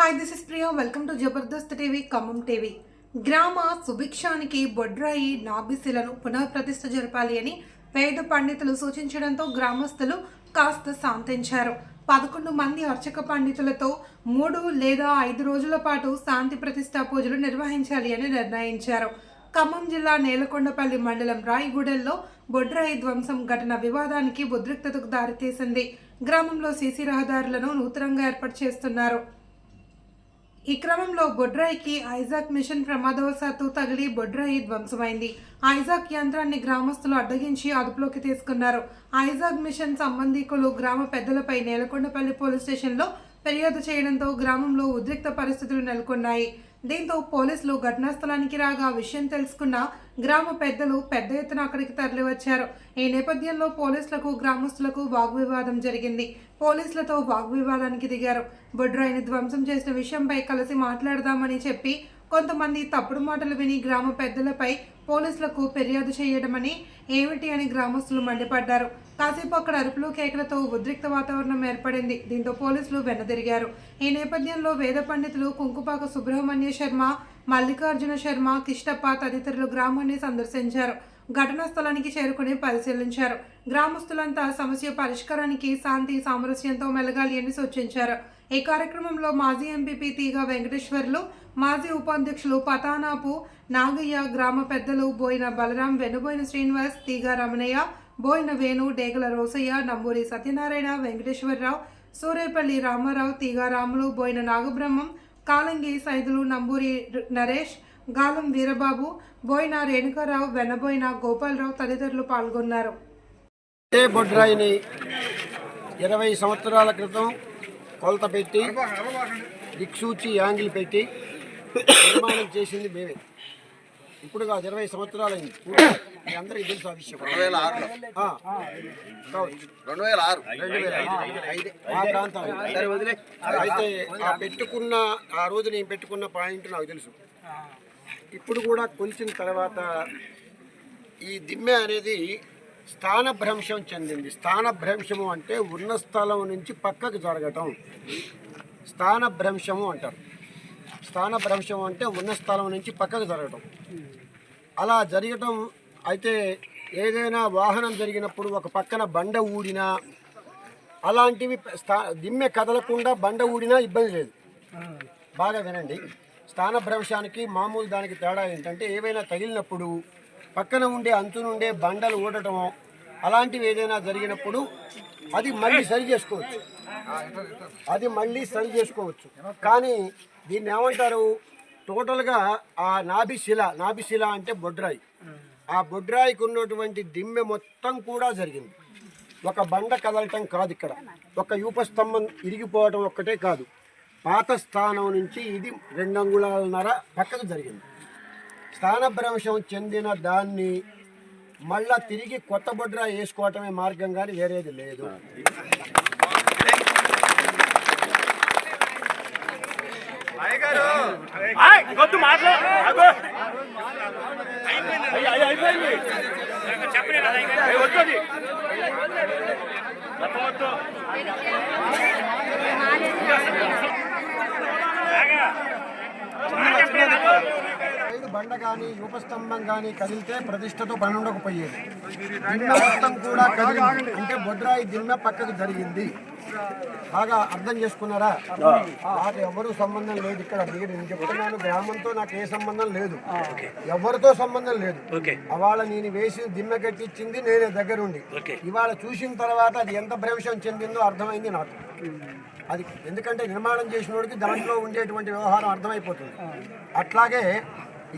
Hi this is Priya welcome to Jabardasth TV Khammam TV గ్రామ సుభిక్షానికి బొడ్రాయి నాభిశిలను పునఃప్రతిష్ఠ జరపాలి అని పేద పండితులు సూచించడంతో గ్రామస్తులు కాస్త శాంతించారు. పదకొండు మంది అర్చక పండితులతో మూడు లేదా ఐదు రోజుల పాటు శాంతి ప్రతిష్ట పూజలు నిర్వహించాలి అని నిర్ణయించారు. ఖమ్మం జిల్లా నేలకొండపల్లి మండలం రాయిగూడెల్లో బొడ్రాయి ధ్వంసం ఘటన వివాదానికి ఉద్రిక్తతకు దారితీసింది. గ్రామంలో సీసీ రహదారులను నూతనంగా ఏర్పాటు చేస్తున్నారు. ఈ క్రమంలో బొడ్రాయికి ఐజాక్ మిషన్ ప్రమాదవశాత్తు తగిలి బొడ్రాయి ధ్వంసమైంది. ఐజాక్ యంత్రాన్ని గ్రామస్తులు అడ్డగించి అదుపులోకి తీసుకున్నారు. ఐజాక్ మిషన్ సంబంధికులు గ్రామ పెద్దలపై నేలకొండపల్లి పోలీస్ స్టేషన్లో ఫిర్యాదు చేయడంతో గ్రామంలో ఉద్రిక్త పరిస్థితులు నెలకొన్నాయి. దీంతో పోలీసులు ఘటనా స్థలానికి రాగా విషయం తెలుసుకున్న గ్రామ పెద్దలు పెద్ద ఎత్తున అక్కడికి తరలివచ్చారు. ఈ నేపథ్యంలో పోలీసులకు గ్రామస్తులకు వాగ్వివాదం జరిగింది. పోలీసులతో వాగ్వివాదానికి దిగారు. బొడ్రాయిని ధ్వంసం చేసిన విషయంపై కలిసి మాట్లాడదామని చెప్పి కొంతమంది తప్పుడు మాటలు విని గ్రామ పెద్దలపై పోలీసులకు ఫిర్యాదు చేయడమని ఏమిటి అని గ్రామస్తులు మండిపడ్డారు. కాసేపు అక్కడ అరుపులు కేకలతో ఉద్రిక్త వాతావరణం ఏర్పడింది. దీంతో పోలీసులు వెన్నదిరిగారు ఈ నేపథ్యంలో వేద పండితులు కుంకుపాక సుబ్రహ్మణ్య శర్మ మల్లికార్జున శర్మ కిష్టప్ప తదితరులు గ్రామాన్ని సందర్శించారు. ఘటనా స్థలానికి చేరుకుని పరిశీలించారు. గ్రామస్తులంతా సమస్య పరిష్కారానికి శాంతి సామరస్యంతో మెలగాలి అని సూచించారు. ఈ కార్యక్రమంలో మాజీ ఎంపీపీ తీగ వెంకటేశ్వర్లు మాజీ ఉపాధ్యక్షులు పతానాపు నాగయ్య గ్రామ పెద్దలు బోయిన బలరాం వెనుబోయిన శ్రీనివాస్ తీగ రమణయ్య బోయిన వేణు డేగల రోసయ్య నంబూరి సత్యనారాయణ వెంకటేశ్వరరావు సూరేపల్లి రామారావు తీగారాములు బోయిన నాగబ్రహ్మం కాలంగి సైదులు నంబూరి నరేష్ గాలం వీరబాబు బోయిన రేణుకారావు వెనబోయిన గోపాలరావు తదితరులు పాల్గొన్నారు. బొడ్రాయిని ఇరవై సంవత్సరాల క్రితం కొలత పెట్టి దిక్సూచి యాంగిల్ పెట్టి నిర్మాణం చేసింది మేమే. ఇప్పుడు కాదు ఇరవై సంవత్సరాలు అయింది మీ అందరికీ తెలుసు ఆ విషయం. ఆ, కావచ్చు. రెండు వేల ఆరు. రెండు వేల ఐదు. ఆ ప్రాంతం. అయితే ఆ పెట్టుకున్న ఆ రోజు నేను పెట్టుకున్న పాయింట్ నాకు తెలుసు. ఇప్పుడు కూడా కొలిచిన తర్వాత ఈ దిమ్మె అనేది స్థానభ్రంశం చెందింది. స్థానభ్రంశము అంటే ఉన్న స్థలం నుంచి పక్కకు జరగటం. స్థానభ్రంశము అంటారు. స్థానభ్రంశం అంటే ఉన్న స్థలం నుంచి పక్కకు జరగటం. అలా జరగటం అయితే ఏదైనా వాహనం జరిగినప్పుడు ఒక పక్కన బండ ఊడినా అలాంటివి స్థా దిమ్మె కదలకుండా బండ ఊడినా ఇబ్బంది లేదు. బాగా వినండి. స్థానభ్రంశానికి మామూలు దానికి తేడా ఏంటంటే ఏవైనా తగిలినప్పుడు పక్కన ఉండే అంచు నుండే బండలు ఊడటం అలాంటివి ఏదైనా జరిగినప్పుడు అది మళ్ళీ సరి చేసుకోవచ్చు. అది మళ్ళీ సరి చేసుకోవచ్చు. కానీ దీన్ని ఏమంటారు? టోటల్గా ఆ నాభిశిల నాభిశిల అంటే బొడ్రాయి. ఆ బొడ్రాయికి ఉన్నటువంటి దిమ్మె మొత్తం కూడా జరిగింది. ఒక బండ కదలటం కాదు ఇక్కడ. ఒక యూపస్తంభం ఇరిగిపోవటం ఒక్కటే కాదు. పాత స్థానం నుంచి ఇది రెండు అంగుళాలన్నర పక్కకు జరిగింది. స్థానభ్రంశం చెందిన దాన్ని మళ్ళా తిరిగి కొత్త బొడ్రా వేసుకోవటమే మార్గం కానీ వేరేది లేదు. వద్దు బండ కానీ యూపస్తంభం కానీ కదిలితే ప్రతిష్టతో పని ఉండకపోయేది దిమ్మె మొత్తం కూడా కదిలింది. అంటే బొడ్రాయి దిమ్మె పక్కకు జరిగింది. బాగా అర్థం చేసుకున్నారా? నాకు ఎవరు సంబంధం లేదు ఇక్కడ. నేను చెప్తున్నాను గ్రామంతో నాకు ఏ సంబంధం లేదు. ఎవరితో సంబంధం లేదు. అవాళ నేను వేసి దిమ్మె కట్టించింది నేనే దగ్గరుండి. ఇవాళ చూసిన తర్వాత అది ఎంత భ్రంశం చెందిందో అర్థమైంది నాకు. అది ఎందుకంటే నిర్మాణం చేసినోడికి దాంట్లో ఉండేటువంటి వ్యవహారం అర్థమైపోతుంది. అట్లాగే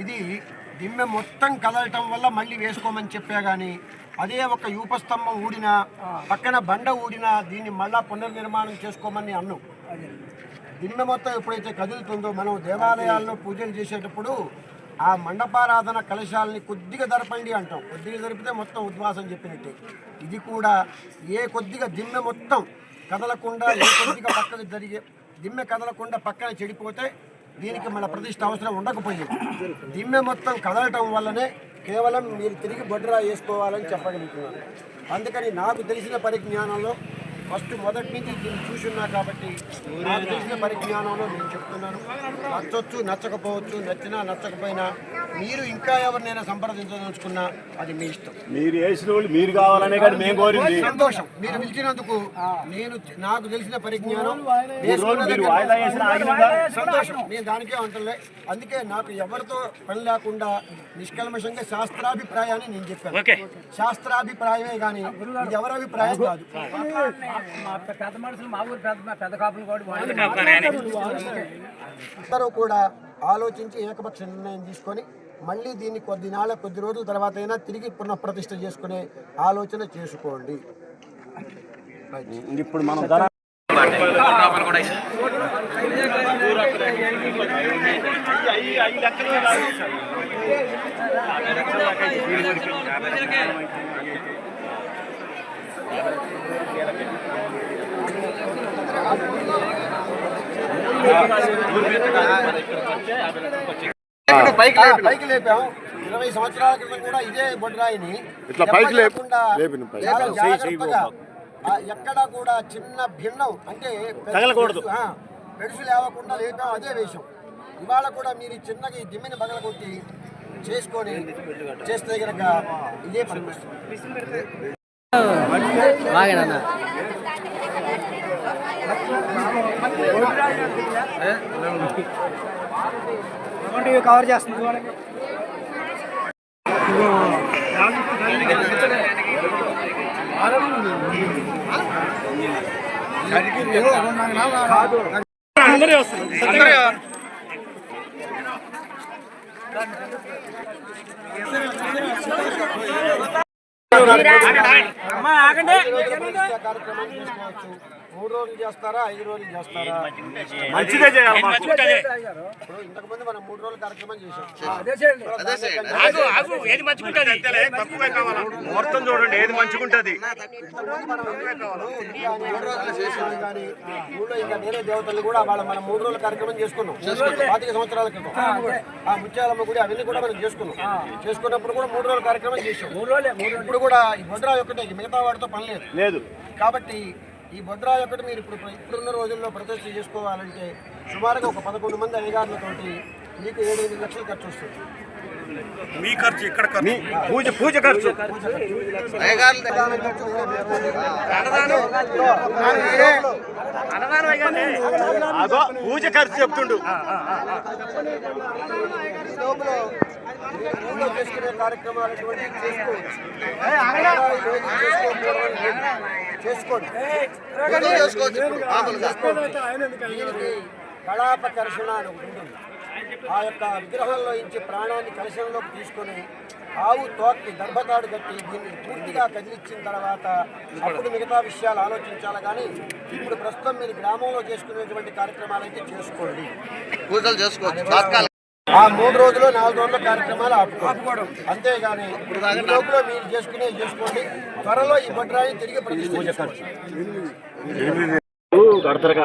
ఇది దిమ్మె మొత్తం కదలటం వల్ల మళ్ళీ వేసుకోమని చెప్పా కానీ అదే ఒక యూపస్తంభం ఊడినా పక్కన బండ ఊడినా దీన్ని మళ్ళా పునర్నిర్మాణం చేసుకోమని అన్ను. దిమ్మె మొత్తం ఎప్పుడైతే కదులుతుందో మనం దేవాలయాల్లో పూజలు చేసేటప్పుడు ఆ మండపారాధన కలశాలని కొద్దిగా జరపండి అంటాం. కొద్దిగా జరిపితే మొత్తం ఉద్వాసం చెప్పినట్టే. ఇది కూడా ఏ కొద్దిగా దిమ్మె మొత్తం కదలకుండా ఏ కొద్దిగా పక్కకు జరిగే దిమ్మె కదలకుండా పక్కన చెడిపోతే దీనికి మన ప్రతిష్ట అవసరం ఉండకపోయింది. దిమ్మె మొత్తం కదలటం వల్లనే కేవలం మీరు తిరిగి బొడ్రా వేసుకోవాలని చెప్పగలుగుతున్నాను. అందుకని నాకు తెలిసిన పరిజ్ఞానంలో ఫస్ట్ మొదటి నుంచి దీన్ని చూసున్నా కాబట్టి నాకు తెలిసిన పరిజ్ఞానంలో నేను చెప్తున్నాను. నచ్చొచ్చు నచ్చకపోవచ్చు నచ్చినా నచ్చకపోయినా మీరు ఇంకా ఎవరినైనా సంప్రదించదలుచుకున్నా అది మీ ఇష్టం. మీరు వేసిన వాళ్ళు మీరు కావాలనే కానీ మేము కోరింది. సంతోషం. మీరు పిలిచినందుకు నేను నాకు తెలిసిన పరిజ్ఞానం సంతోషం. నేను దానికే అంటలే. అందుకే నాకు ఎవరితో పని లేకుండా నిష్కల్మషంగా శాస్త్రాభిప్రాయాన్ని నేను చెప్పాను. శాస్త్రాభిప్రాయమే కానీ ఇది ఎవరి అభిప్రాయం కాదు. మా పెద్ద మనుషులు మా ఊరు పెద్ద పెద్ద కాపులు కూడా అందరూ కూడా ఆలోచించి ఏకపక్ష నిర్ణయం తీసుకొని మళ్ళీ దీన్ని కొద్ది నాళ్ళ కొద్ది రోజుల తర్వాత అయినా తిరిగి పునఃప్రతిష్ఠ చేసుకునే ఆలోచన చేసుకోండి. ఇప్పుడు మనం ధర పైకి పైకి లేపాం ఇరవై సంవత్సరాల క్రితం కూడా ఇదే బొడ్రాయిని ఇట్లా పైకి లేపు- లేకుండా ఎక్కడ కూడా చిన్న భిన్నం అంటే తగలకూడదు. పెడుసు- లేవకుండా లేపాం అదే వేషం. ఇవాళ కూడా మీరు చిన్నగా ఈ దిమ్మిని పగలగొట్టి చేసుకొని చేస్తే గనక ఇదే పనిపిస్తుంది కవర్ చేస్తుంది ప్రతిష్ఠ కార్యక్రమాన్ని చేసుకోవచ్చు మూడు రోజులు చేస్తారా ఐదు రోజులు చేస్తారా? మంచిదే చేయాలి. ఇప్పుడు ఇంతకుముందు మనం మూడు రోజుల కార్యక్రమం చేసాం ఏది మంచుకుంటది ముహూర్తం చూడండి ఏది మంచుకుంటది కానీ ఊళ్ళో ఇంకా వేరే దేవతలు కూడా వాళ్ళ మనం మూడు రోజుల కార్యక్రమం చేసుకున్నాం. పాతిక సంవత్సరాల క్రితం. ఆ ముత్యాలమ్మ గుడి అవన్నీ కూడా మనం చేసుకున్నాం. చేసుకున్నప్పుడు కూడా మూడు రోజుల కార్యక్రమం చేసాం ఇప్పుడు కూడా ఈ బొడ్రా ఒక్కటే మిగతా వాటితో పని లేదు. లేదు. కాబట్టి ఈ బొడ్రా ఒకటి మీరు ఇప్పుడు ఇప్పుడున్న రోజుల్లో ప్రతిష్ఠ చేసుకోవాలంటే సుమారుగా ఒక పదకొండు మంది అధికారులతోటి మీకు ఏడు ఎనిమిది లక్షలు ఖర్చు వస్తుంది. మీ ఖర్చు ఇక్కడ పూజ పూజ ఖర్చు. అదో. పూజ ఖర్చు చెప్తుండు. కార్యక్రమాలు చేసుకోవచ్చు. చేసుకోండి. దీనికి కళాపకర్షణ అని ఒకటి ఉంటుంది. ఆ యొక్క విగ్రహంలో ఇచ్చి ప్రాణాన్ని కలశంలోకి తీసుకొని ఆవు తోక్కి గర్భతాడు కట్టి దీన్ని పూర్తిగా కదిలిచ్చిన తర్వాత అప్పుడు మిగతా విషయాలు ఆలోచించాలి. కానీ ఇప్పుడు ప్రస్తుతం మీరు గ్రామంలో చేసుకునేటువంటి కార్యక్రమాలు అయితే చేసుకోండి. పూజలు చేసుకోవచ్చు. ఆ మూడు రోజులు నాలుగు రోజుల కార్యక్రమాలు ఆపుకోవడం. అంతేగాని లోపల మీరు చేసుకునే చేసుకోండి. త్వరలో ఈ బొడ్రాయిని తిరిగి. కడతారుగా